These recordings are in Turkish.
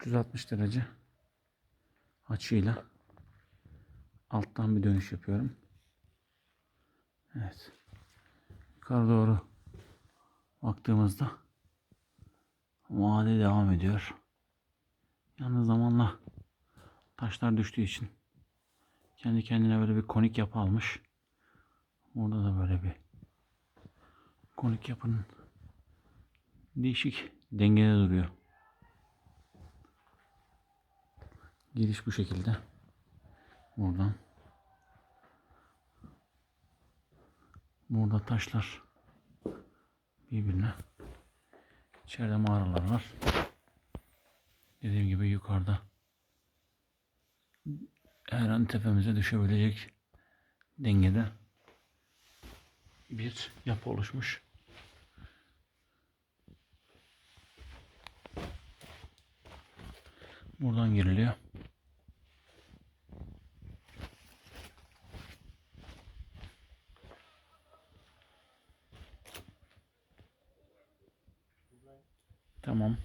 360 derece açıyla alttan bir dönüş yapıyorum. Evet. Yukarı doğru baktığımızda vade devam ediyor. Yalnız zamanla taşlar düştüğü için kendi kendine böyle bir konik yapı almış. Orada da böyle bir konik yapının değişik dengede duruyor. Giriş bu şekilde. Buradan. Burada taşlar birbirine. İçeride mağaralar var. Dediğim gibi yukarıda her an tepemize düşebilecek dengede bir yapı oluşmuş. Buradan giriliyor. Tamam.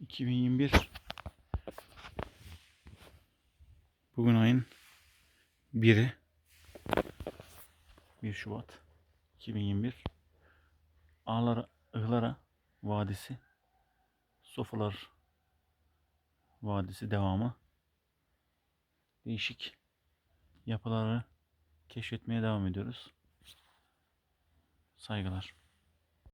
...2021... ...bugün ayın... ...biri... ...1 Şubat... ...2021... ...Ağlara, Ihlara Vadisi... ...Sofalar... ...Vadisi devamı... ...değişik... ...yapıları... ...keşfetmeye devam ediyoruz... ...saygılar...